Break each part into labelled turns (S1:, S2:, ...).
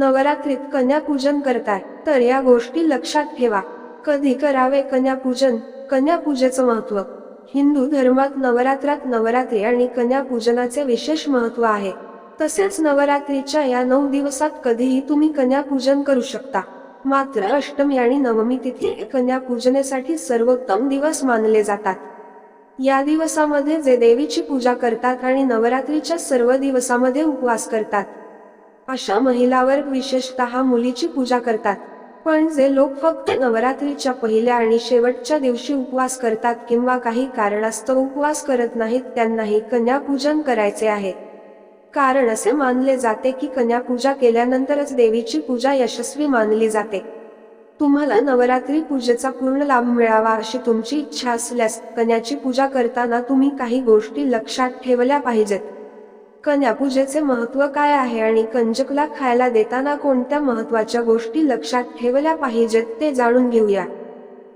S1: नवरात्रीत कन्यापूजन करताय तर या गोष्टी लक्षात ठेवा. कधी करावे कन्यापूजन? कन्यापूजेचं महत्त्व हिंदू धर्मात नवरात्रात नवरात्री आणि कन्यापूजनाचे विशेष महत्त्व आहे. तसेच नवरात्रीच्या या नऊ दिवसात कधीही तुम्ही कन्यापूजन करू शकता. मात्र अष्टमी आणि नवमी तिथी कन्यापूजनेसाठी सर्वोत्तम दिवस मानले जातात. या दिवसामध्ये जे देवीची पूजा करतात आणि नवरात्रीच्या सर्व दिवसामध्ये उपवास करतात. अशा महिलावर विशेषतः मुलीची पूजा करतात. पण जे लोक फक्त नवरात्रीच्या पहिल्या आणि शेवटच्या दिवशी उपवास करतात किंवा काही कारणास्तव उपवास करत नाहीत त्यांनाही कन्यापूजन करायचे आहे. कारण असे मानले जाते की कन्यापूजा केल्यानंतरच देवीची पूजा यशस्वी मानली जाते. तुम्हाला नवरात्री पूजेचा पूर्ण लाभ मिळावा अशी तुमची इच्छा असल्यास कन्याची पूजा करताना तुम्ही काही गोष्टी लक्षात ठेवल्या पाहिजेत. कन्यापूजेचे महत्त्व काय आहे आणि कंजकला खायला देताना कोणत्या महत्त्वाच्या गोष्टी लक्षात ठेवल्या पाहिजेत ते जाणून घेऊया.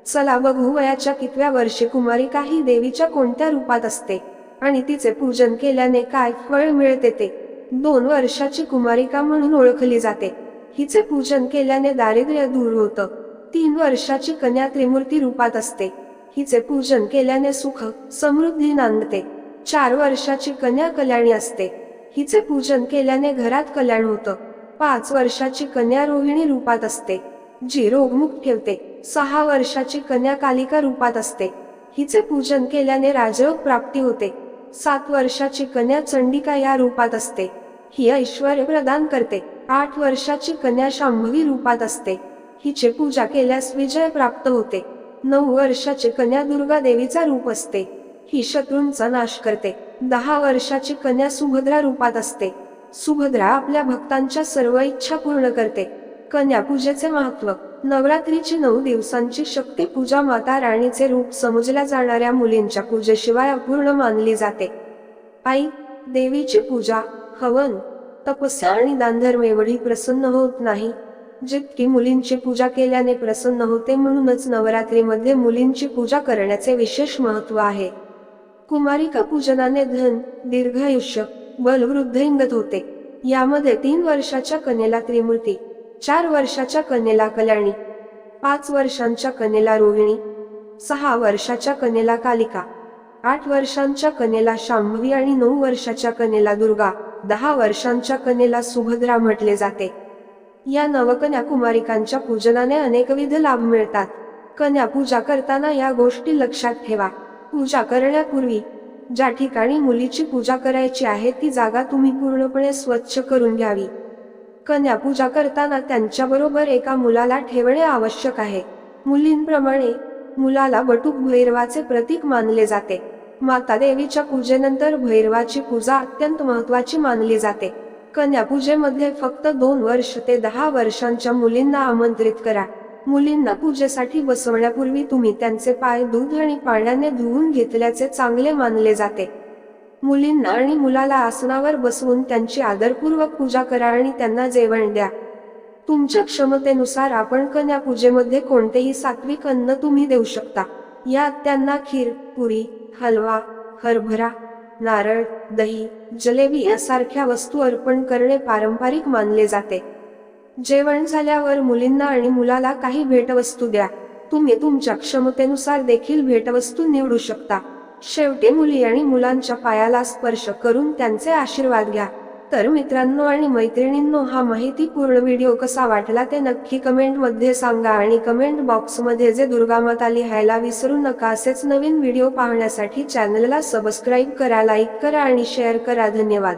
S1: चला बघू वयाच्या कितव्या वर्षी कुमारिका ही देवीच्या कोणत्या रूपात असते आणि तिचे पूजन केल्याने काय फळ मिळते ते. दोन वर्षाची कुमारिका म्हणून ओळखली जाते. हिचे पूजन केल्याने दारिद्र्य दूर होतं. तीन वर्षाची कन्या त्रिमूर्ती रूपात असते. हिचे पूजन केल्याने सुख समृद्धी नांदते. चार वर्षाची कन्या कल्याणी असते. हिचे पूजन केल्याने घरात कल्याण होतं. पाच वर्षाची कन्या रोहिणी रूपात असते. जी रोगमुख ठेवते. सहा वर्षाची कन्या कालिका रूपात असते. हिचे पूजन केल्याने राजयोग प्राप्ती होते. सात वर्षाची कन्या चंडिका या रूपात असते. ही ऐश्वर प्रदान करते. आठ वर्षाची कन्या शांभवी रूपात असते. हिचे पूजा केल्यास विजय प्राप्त होते. नऊ वर्षाची कन्या दुर्गा देवीचा रूप असते. ही शत्रूंचा नाश करते. दहा वर्षाची कन्या सुभद्रा रूपात असते. सुभद्रा आपल्या भक्तांच्या सर्व इच्छा पूर्ण करते. कन्या पूजेचे महत्त्व. नवरात्रीची नऊ दिवसांची शक्ती पूजा माता राणीचे रूप समजल्या जाणाऱ्या मुलींच्या पूजेशिवाय अपूर्ण मानली जाते. आई देवीची पूजा हवन तपस्या आणि दानधर्म एवढी प्रसन्न होत नाही. जितकी मुलींची पूजा केल्याने प्रसन्न होते म्हणूनच नवरात्रीमध्ये मुलींची पूजा करण्याचे विशेष महत्त्व आहे. कुमारिका पूजनाने धन दीर्घायुष्य बलवृद्ध इंगत होते. यामध्ये तीन वर्षाच्या कन्येला त्रिमूर्ती चार वर्षाच्या कन्येला कल्याणी पाच वर्षांच्या कन्येला रोहिणी सहा वर्षाच्या कन्येला कालिका आठ वर्षांच्या कन्येला शांभवी आणि नऊ वर्षाच्या कन्येला दुर्गा दहा वर्षांच्या कन्येला सुभद्रा म्हटले जाते. या नवकन्या कुमारिकांच्या पूजनाने अनेकविध लाभ मिळतात. कन्या पूजा करताना या गोष्टी लक्षात ठेवा. पूजा करण्यापूर्वी ज्या ठिकाणी मुलीची पूजा करायची आहे ती जागा तुम्ही पूर्णपणे स्वच्छ करून घ्यावी. कन्या पूजा करताना त्यांच्याबरोबर एका मुलाला ठेवणे आवश्यक आहे. मुलींप्रमाणे मुलाला बटूक भैरवाचे प्रतीक मानले जाते. माता देवीच्या पूजेनंतर भैरवाची पूजा अत्यंत महत्वाची मानली जाते. कन्या पूजेमध्ये फक्त दोन वर्ष ते दहा वर्षांच्या मुलींना आमंत्रित करा. मुलींना पूजेसाठी बसवण्यापूर्वी तुम्ही त्यांचे पाय दूध आणि पाण्याने धुवून घेतल्याचे चांगले मानले जाते. मुलींना आणि मुलाला आसनावर बसवून त्यांची आदरपूर्वक पूजा करा आणि त्यांना जेवण द्या. तुमच्या क्षमतेनुसार आपण कन्या पूजेमध्ये कोणतेही सात्विक अन्न तुम्ही देऊ शकता. यात त्यांना खीर पुरी हलवा हरभरा नारळ दही जलेबी यासारख्या वस्तू अर्पण करणे पारंपरिक मानले जाते. जेवण झाल्यावर मुलींना आणि मुलाला काही भेटवस्तू द्या. तुम्ही तुमच्या क्षमतेनुसार देखील भेटवस्तू निवडू शकता. शेवटी मुली आणि मुलांच्या पायाला स्पर्श करून त्यांचे आशीर्वाद घ्या. तर मित्रांनो आणि मैत्रिणींनो हा माहितीपूर्ण व्हिडिओ कसा वाटला ते नक्की कमेंटमध्ये सांगा आणि कमेंट बॉक्समध्ये जे दुर्गामाता लिहायला विसरू नका असेच नवीन व्हिडिओ पाहण्यासाठी चॅनलला सबस्क्राईब करा लाईक करा आणि शेअर करा. धन्यवाद.